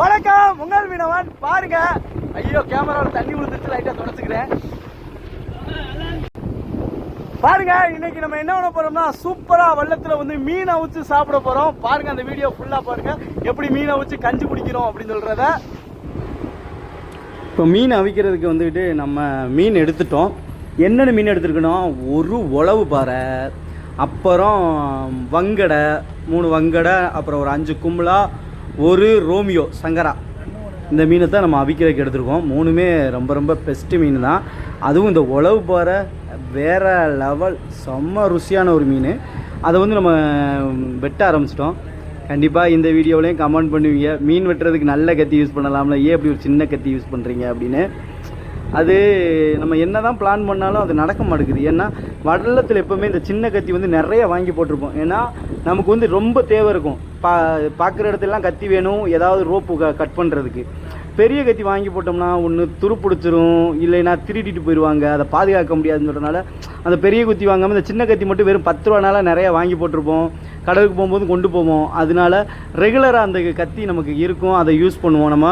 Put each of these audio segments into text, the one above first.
வணக்கம் உங்கள் மீனவன். பாருங்க. ஐயோ கேமராவில் தண்ணி விழுந்துருச்சு லைட்டா தொடச்சுக்கிறேன் பாருங்க இன்னைக்கு நம்ம என்ன பண்ண போறோம்னா சூப்பரா வெள்ளத்துல வந்து மீனை அவிச்சு சாப்பிட போறோம். பாருங்க அந்த வீடியோ ஃபுல்லா பாருங்க. எப்படி மீனை அவிச்சு கஞ்சி குடிக்கிறோம் அப்படின்னு சொல்றத. இப்போ மீன் அவிக்கிறதுக்கு வந்துட்டு நம்ம மீன் எடுத்துட்டோம். என்னென்ன மீன் எடுத்துருக்கணும்? ஒரு உழவு பாறை அப்புறம் வங்கடை மூணு வங்கடை அப்புறம் ஒரு அஞ்சு கும்பலா ஒரு ரோமியோ சங்கரா. இந்த மீனை தான் நம்ம அவிக்கிறதுக்கு எடுத்துருக்கோம். மூணுமே ரொம்ப ரொம்ப பெஸ்ட்டு மீன் தான் அதுவும் இந்த உழவு போகிற வேற லெவல் செம்ம ருசியான ஒரு மீன். அதை வந்து நம்ம வெட்ட ஆரம்பிச்சிட்டோம். கண்டிப்பாக இந்த வீடியோவிலையும் கமெண்ட் பண்ணுவீங்க. மீன் வெட்டுறதுக்கு நல்ல கத்தி யூஸ் பண்ணலாம்ல. ஏன் அப்படி ஒரு சின்ன கத்தி யூஸ் பண்ணுறீங்க அப்படின்னு. அது நம்ம என்ன தான் பிளான் பண்ணாலும் அது நடக்க மாட்டேங்குது. ஏன்னா வடலத்தில் எப்போவுமே இந்த சின்ன கத்தி வந்து நிறைய வாங்கி போட்டிருப்போம். ஏன்னா நமக்கு வந்து ரொம்ப தேவை இருக்கும். பா பார்க்குற இடத்துலலாம் கத்தி வேணும் ஏதாவது ரோப்பு க கட் பண்ணுறதுக்கு பெரிய கத்தி வாங்கி போட்டோம்னா ஒன்று துருப்பிடிச்சிரும் இல்லைன்னா திருடிட்டு போயிடுவாங்க. அதை பாதுகாக்க முடியாதுன்னு சொல்கிறனால அந்த பெரிய குத்தி வாங்காமல் இந்த சின்ன கத்தி மட்டும் வெறும் பத்து ரூபானால நிறைய வாங்கி போட்டிருப்போம். கடலுக்கு போகும்போது கொண்டு போவோம். அதனால ரெகுலராக அந்த கத்தி நமக்கு இருக்கும். அதை யூஸ் பண்ணுவோம் நம்ம.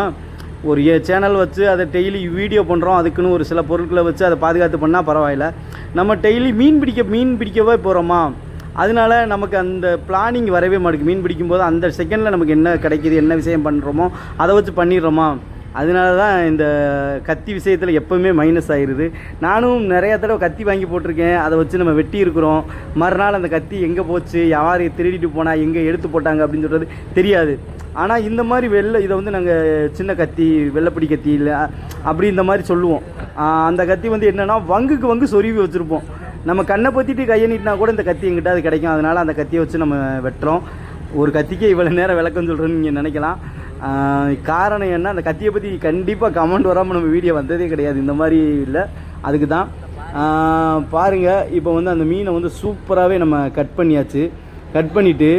ஒரு சேனல் வச்சு அதை டெய்லி வீடியோ பண்ணுறோம் அதுக்குன்னு ஒரு சில பொருட்களை வச்சு அதை பாதுகாத்து பண்ணால் பரவாயில்ல. நம்ம டெய்லி மீன் பிடிக்க மீன் பிடிக்கவே போகிறோமா அதனால நமக்கு அந்த பிளானிங் வரவே மாட்டேங்குது. மீன் பிடிக்கும்போது அந்த செகண்டில் நமக்கு என்ன கிடைக்கிது என்ன விஷயம் பண்ணுறோமோ அதை வச்சு பண்ணிடுறோமா? அதனால தான் இந்த கத்தி விஷயத்தில் எப்போவுமே மைனஸ் ஆயிடுது நானும் நிறைய தடவை கத்தி வாங்கி போட்டிருக்கேன். அதை வச்சு நம்ம வெட்டி இருக்கிறோம். மறுநாள் அந்த கத்தி எங்கே போச்சு? யார் திருடிட்டு போனால் எங்கே எடுத்து போட்டாங்க? அப்படின்னு சொல்கிறது தெரியாது. ஆனால் இந்த மாதிரி வெள்ளை இதை வந்து நாங்கள் சின்ன கத்தி வெள்ளைப்பிடி கத்தி இல்லை அப்படி இந்த மாதிரி சொல்லுவோம். அந்த கத்தி வந்து என்னென்னா வங்குக்கு வங்கு சொருவி வச்சுருப்போம். நம்ம கண்ணை பற்றிட்டு கையை நீட்டினா கூட இந்த கத்தி எங்கிட்ட அது கிடைக்கும். அதனால் அந்த கத்தியை வச்சு நம்ம வெட்டுறோம். ஒரு கத்திக்கே இவ்வளோ நேரம் விளக்கம் சொல்கிறேன்னு நீங்கள் நினைக்கலாம். காரணம் என்ன? அந்த கத்தியை பற்றி கண்டிப்பாக கமெண்ட் வராமல் நம்ம வீடியோ வந்ததே கிடையாது. இந்த மாதிரி இல்லை. அதுக்கு தான் பாருங்கள் பாருங்க. இப்போ வந்து அந்த மீனை வந்து சூப்பராகவே நம்ம கட் பண்ணியாச்சு. கட் பண்ணிவிட்டு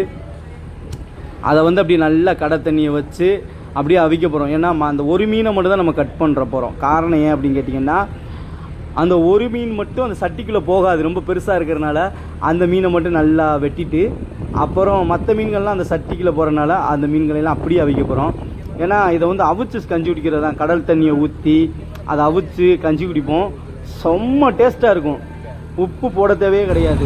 அதை வந்து அப்படியே நல்லா கடை தண்ணியை வச்சு அப்படியே அவிக்க போகிறோம் ஏன்னா அந்த ஒரு மீனை மட்டும் தான் நம்ம கட் பண்ணுற போகிறோம் காரணம் ஏன் அப்படின்னு கேட்டிங்கன்னா அந்த ஒரு மீன் மட்டும் அந்த சட்டிக்குள்ளே போகாது. ரொம்ப பெருசாக இருக்கிறனால அந்த மீனை மட்டும் நல்லா வெட்டிட்டு அப்புறம் மற்ற மீன்கள்லாம் அந்த சட்டிக்குள்ளே போகிறனால அந்த மீன்களெல்லாம் அப்படியே அவிக்க போகிறோம் ஏன்னா இதை வந்து அவிச்சு கஞ்சி குடிக்கிறது தான். கடல் தண்ணியை ஊற்றி அதை அவிச்சு கஞ்சி குடிப்போம். செம்ம டேஸ்ட்டாக இருக்கும். உப்பு போட தேவையே கிடையாது.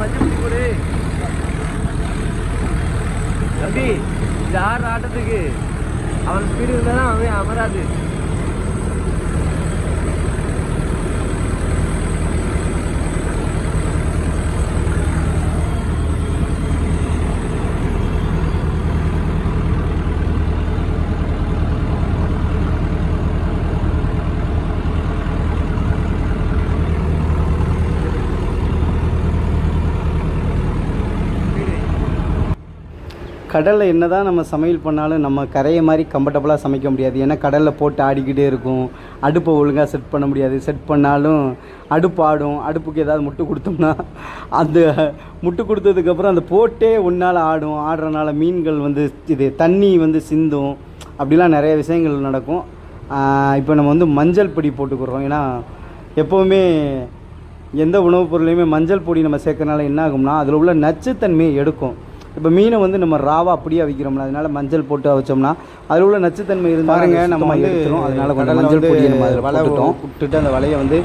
மஞ்சள் பிடி. கொடு தம்பி இது ஆடுற ஆட்டத்துக்கு அவன் ஸ்பீடு இருந்தாலும் அவன் அமராது. கடலில் என்ன தான் நம்ம சமையல் பண்ணாலும் நம்ம கரையை மாதிரி கம்ஃபர்டபுளாக சமைக்க முடியாது. ஏன்னா கடலில் போட்டு ஆடிக்கிட்டே இருக்கும். அடுப்பை ஒழுங்காக செட் பண்ண முடியாது. செட் பண்ணாலும் அடுப்பு ஆடும். அடுப்புக்கு ஏதாவது முட்டு கொடுத்தோம்னா அந்த முட்டு கொடுத்ததுக்கப்புறம் அந்த போட்டே ஒன்றால் ஆடும். ஆடுறனால மீன்கள் வந்து இது தண்ணி வந்து சிந்தும். அப்படிலாம் நிறைய விஷயங்கள் நடக்கும். இப்போ நம்ம வந்து மஞ்சள் பொடி போட்டுக்கிறோம். ஏன்னா எப்போவுமே எந்த உணவுப் பொருளையுமே மஞ்சள் பொடி நம்ம சேர்க்கறனால என்ன ஆகும்னா அதில் உள்ள நச்சுத்தன்மையை எடுக்கும். இப்போ மீனை வந்து நம்ம ராவா அப்படியே அவிக்கிறோம்ல அதனால மஞ்சள் போட்டு அவிச்சோம்னா அதில் உள்ள நச்சுத்தன்மை இருந்தால் பாருங்க நம்ம எடுத்துரும். அதனால கொஞ்சம் மஞ்சள் பொடியை நம்ம அதில் வலை விட்டுட்டு அந்த வலையை வந்து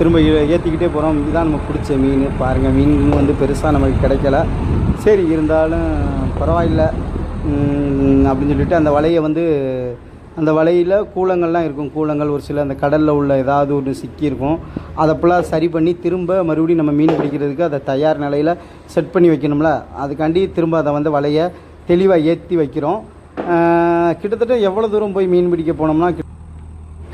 திரும்ப ஏற்றிக்கிட்டே போகிறோம் இதுதான் நம்ம பிடிச்ச மீன். பாருங்கள் மீன் வந்து பெருசாக நமக்கு கிடைக்கல. சரி இருந்தாலும் பரவாயில்ல. அப்படின்னு சொல்லிட்டு அந்த வலையை வந்து அந்த வலையில் கூலங்கள்லாம் இருக்கும். கூலங்கள் ஒரு சில அந்த கடலில் உள்ள ஏதாவது ஒன்று சிக்கியிருக்கும் அதை ஃபுல்லாக சரி பண்ணி திரும்ப மறுபடியும் நம்ம மீன் பிடிக்கிறதுக்கு அதை தயார் நிலையில் செட் பண்ணி வைக்கணும்ல. அதுக்காண்டி திரும்ப அதை வந்து வலையை தெளிவாக ஏற்றி வைக்கிறோம். கிட்டத்தட்ட எவ்வளோ தூரம் போய் மீன் பிடிக்க போனோம்னா கிட்ட-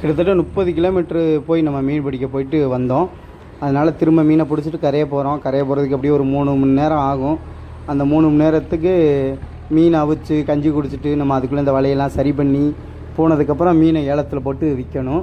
கிட்டத்தட்ட முப்பது கிலோமீட்ரு போய் நம்ம மீன் பிடிக்க போயிட்டு வந்தோம். அதனால் திரும்ப மீனை பிடிச்சிட்டு கரையை போகிறோம் கரையை போகிறதுக்கு அப்படியே ஒரு மூணு மணி நேரம் ஆகும். அந்த மூணு மணி நேரத்துக்கு மீன் அவிச்சு கஞ்சி குடிச்சிட்டு நம்ம அதுக்குள்ளே இந்த வலையெல்லாம் சரி பண்ணி போனதுக்கப்புறம் மீனை ஏலத்தில் போட்டு விற்கணும்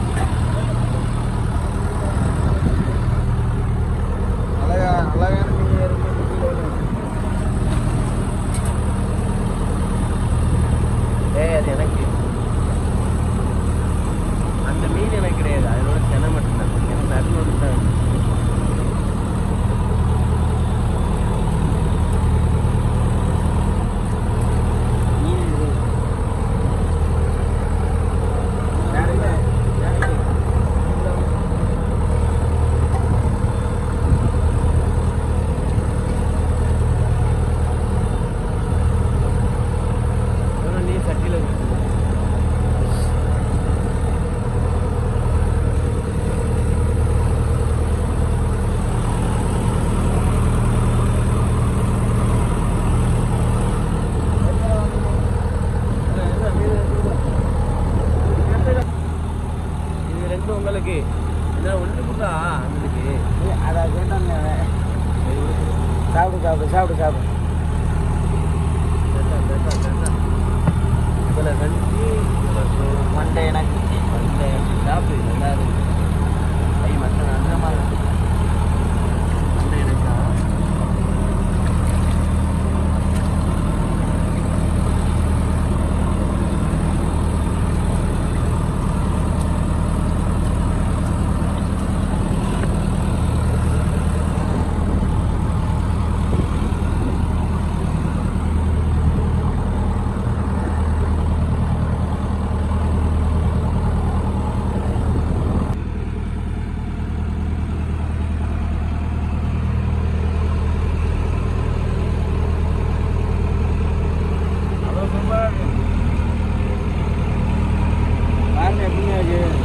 உங்களுக்கு என்ன ஒன்று கொடுத்தா உங்களுக்கு அதை வேண்டாம் சாப்பிடு சாப்பிடு சாப்பிடு சாப்பிடு. இதில் சோறு. மண்டை எனக்கு. மண்டை சாப்பிடு நல்லா இருக்கு. ஐ மற்ற அந்த மாதிரி மண்டை எனக்கா அவ்வளோ சூப்பராக இருக்கு பாருங்க